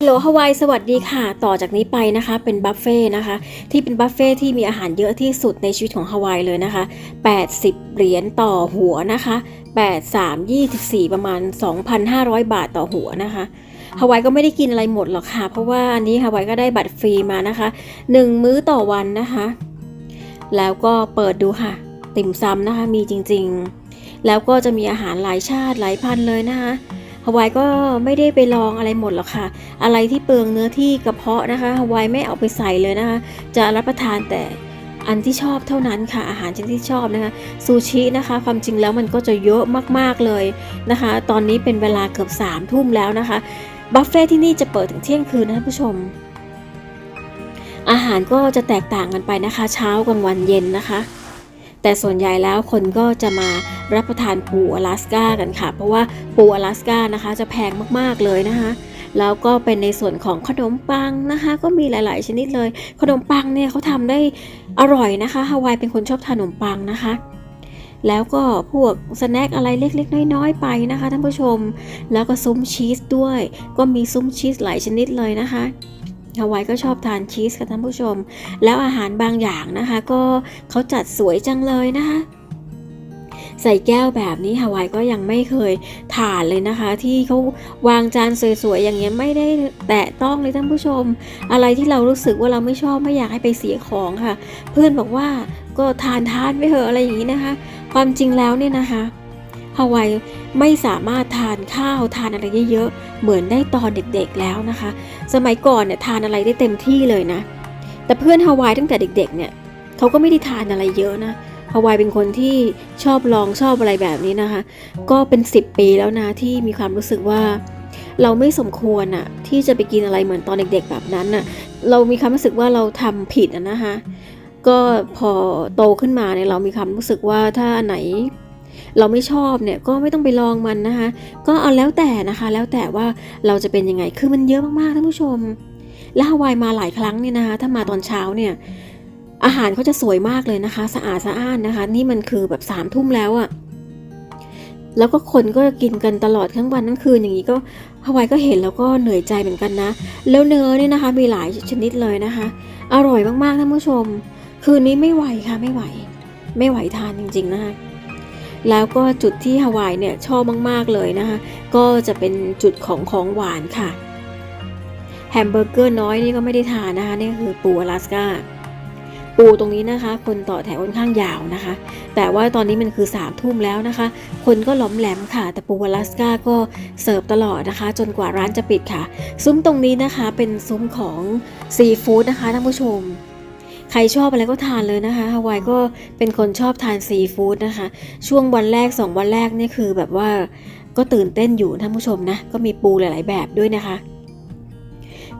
ฮัลโหลฮาวายสวัสดีค่ะ ต่อจากนี้ไปนะคะ เป็นบัฟเฟ่ต์นะคะ ที่เป็นบัฟเฟ่ต์ที่มีอาหารเยอะที่สุดในชีวิตของฮาวายเลยนะคะ 80 เหรียญต่อหัวนะคะ 8 3 24 ประมาณ 2,500 บาทต่อหัวนะคะฮาวายก็ไม่ได้กินอะไรหมดหรอกค่ะ เพราะว่าอันนี้ฮาวายก็ได้บัตรฟรีมานะคะ 1 มื้อต่อวันนะคะ แล้วก็เปิดดูค่ะ ติ่มซำนะคะมีจริงๆ แล้วก็จะมีอาหารหลายชาติหลายพันเลยนะคะ ฮาวายก็ไม่ได้ไปลองอะไรหมดหรอกค่ะ อะไรที่เปลืองเนื้อที่กระเพาะนะคะฮาวายไม่เอาไปใส่เลยนะคะ จะรับประทานแต่อันที่ชอบเท่านั้นค่ะอาหารชนิดที่ชอบนะคะซูชินะคะ ความจริงแล้วมันก็จะเยอะมากๆเลยนะคะ ตอนนี้เป็นเวลาเกือบสามทุ่มแล้วนะคะบัฟเฟ่ที่นี่จะเปิดถึงเที่ยงคืนนะท่านผู้ชม อาหารก็จะแตกต่างกันไปนะคะ เช้ากลางวันเย็นนะคะ แต่ส่วนใหญ่แล้วคนก็จะมารับประทานปูอลาสก้ากันค่ะ เพราะว่าปูอลาสก้านะคะ จะแพงมากๆเลยนะคะแล้วก็เป็นในส่วนของขนมปังนะคะ ก็มีหลาย ๆ ชนิดเลย ขนมปังเนี่ยเขาทำได้อร่อยนะคะฮาวายเป็นคนชอบทานขนมปังนะคะ แล้วก็พวกสแน็คอะไรเล็ก ๆ น้อย ๆ ไปนะคะท่านผู้ชม แล้วก็ซุ้มชีสด้วย ก็มีซุ้มชีสหลายชนิดเลยนะคะ ฮาวายก็ชอบทานชีสค่ะท่านผู้ชม แล้วอาหารบางอย่างนะคะ ก็เขาจัดสวยจังเลยนะคะใส่แก้วแบบนี้ฮาวายก็ยังไม่เคยทานเลยนะคะ ที่เขาวางจานสวยๆอย่างเงี้ยไม่ได้แตะต้องเลยท่านผู้ชม อะไรที่เรารู้สึกว่าเราไม่ชอบไม่อยากให้ไปเสียของค่ะ เพื่อนบอกว่าก็ทานทานไปเถอะอะไรอย่างนี้นะคะ ความจริงแล้วเนี่ยนะคะ ฮาวายไม่สามารถทานข้าวทานอะไรเยอะๆเหมือนได้ตอนเด็กๆแล้วนะคะ สมัยก่อนเนี่ยทานอะไรได้เต็มที่เลยนะ แต่เพื่อนฮาวายตั้งแต่เด็กๆเนี่ยเขาก็ไม่ได้ทานอะไรเยอะนะฮาวายเป็นคนที่ชอบลองชอบอะไรแบบนี้นะคะ ก็เป็น 10 ปีแล้วนะที่มีความรู้สึกว่า เราไม่สมควรอะที่จะไปกินอะไรเหมือนตอนเด็กๆแบบนั้นอะเรามีความรู้สึกว่าเราทำผิดอะนะคะก็พอโตขึ้นมาเนี่ยเรามีความรู้สึกว่าถ้าอันไหน เราไม่ชอบเนี่ยก็ไม่ต้องไปลองมันนะคะ ก็เอาแล้วแต่นะคะ แล้วแต่ว่าเราจะเป็นยังไงคือมันเยอะมากๆท่านผู้ชม แล้วฮาวายมาหลายครั้งเนี่ยนะคะ ถ้ามาตอนเช้าเนี่ยอาหารเขาจะสวยมากเลยนะคะ สะอาดสะอ้านนะคะ นี่มันคือแบบสามทุ่มแล้วอะแล้วก็คนก็กินกันตลอดทั้งวันทั้งคืนอย่างนี้ก็ฮาวายก็เห็นแล้วก็เหนื่อยใจเหมือนกันนะ แล้วเนื้อเนี่ยนะคะมีหลายชนิดเลยนะคะ อร่อยมากๆท่านผู้ชม คืนนี้ไม่ไหวค่ะไม่ไหว ไม่ไหวทานจริงๆนะคะ แล้วก็จุดที่ฮาวายเนี่ยชอบมาก ๆ เลยนะคะ ก็จะเป็นจุดของของหวานค่ะ แฮมเบอร์เกอร์น้อยนี่ก็ไม่ได้ทานนะคะ นี่คือปูอลาสก้าปูตรงนี้นะคะ คนต่อแถวค่อนข้างยาวนะคะ แต่ว่าตอนนี้มันคือ3ามทุ่มแล้วนะคะ คนก็ล้อมแหลมค่ะ แต่ปูอลาสกาก็เสิร์ฟตลอดนะคะ จนกว่าร้านจะปิดค่ะ ซุ้มตรงนี้นะคะเป็นซุ้มของซีฟู้ดนะคะท่านผู้ชม ใครชอบอะไรก็ทานเลยนะคะฮาวายก็เป็นคนชอบทานซีฟู้ดนะคะ ช่วงวันแรก 2 วันแรกนี่คือแบบว่าก็ตื่นเต้นอยู่ท่านผู้ชมนะ ก็มีปูหลาย ๆ แบบด้วยนะคะ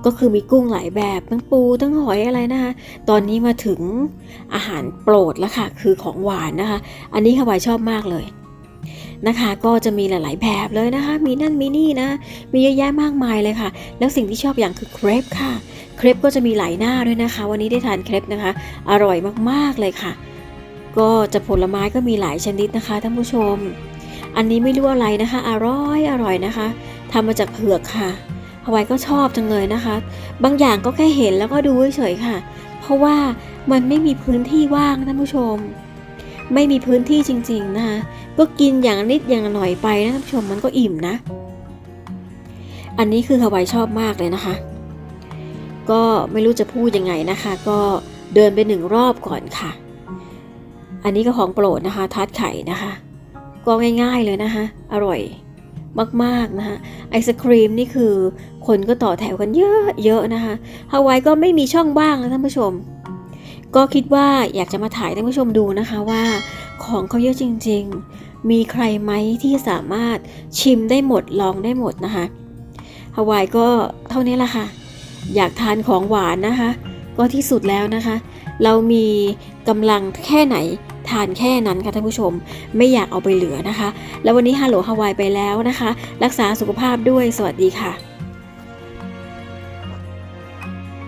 ก็คือมีกุ้งหลายแบบทั้งปูทั้งหอยอะไรนะคะ ตอนนี้มาถึงอาหารโปรดแล้วค่ะ คือของหวานนะคะ อันนี้ฮาวายชอบมากเลย นะคะ ก็จะมีหลาย ๆ แบบเลยนะคะ มีนั่นมีนี่นะ มีเยอะแยะมากมายเลยค่ะ แล้วสิ่งที่ชอบอย่างคือเครปค่ะ เครปก็จะมีหลายหน้าด้วยนะคะ วันนี้ได้ทานเครปนะคะ อร่อยมากๆเลยค่ะ ก็จะผลไม้ก็มีหลายชนิดนะคะท่านผู้ชม อันนี้ไม่รู้อะไรนะคะ อร่อยอร่อยนะคะทำมาจากเผือกค่ะฮาวายก็ชอบจังเลยนะคะ บางอย่างก็แค่เห็นแล้วก็ดูเฉยๆค่ะ เพราะว่ามันไม่มีพื้นที่ว่างท่านผู้ชม ไม่มีพื้นที่จริงๆนะคะก็กินอย่างนิดอย่างหน่อยไปนะท่านผู้ชมมันก็อิ่มนะ อันนี้คือฮาวายชอบมากเลยนะคะ ก็ไม่รู้จะพูดยังไงนะคะ ก็เดินไปหนึ่งรอบก่อนค่ะ อันนี้ก็ของโปรดนะคะ ทัดไข่นะคะ ก็ง่ายๆเลยนะคะ อร่อยมากๆนะคะไอศครีมนี่คือคนก็ต่อแถวกันเยอะๆนะคะฮาวายก็ไม่มีช่องว่างนะท่านผู้ชม ก็คิดว่าอยากจะมาถ่ายท่านผู้ชมดูนะคะว่า ของเขาเยอะจริง ๆ มีใครไหมที่สามารถชิมได้หมดลองได้หมดนะคะฮาวายก็เท่านี้ละค่ะ อยากทานของหวานนะคะ ก็ที่สุดแล้วนะคะ เรามีกำลังแค่ไหนทานแค่นั้นค่ะท่านผู้ชมไม่อยากเอาไปเหลือนะคะ แล้ววันนี้ฮัลโหลฮาวายไปแล้วนะคะ รักษาสุขภาพด้วยสวัสดีค่ะ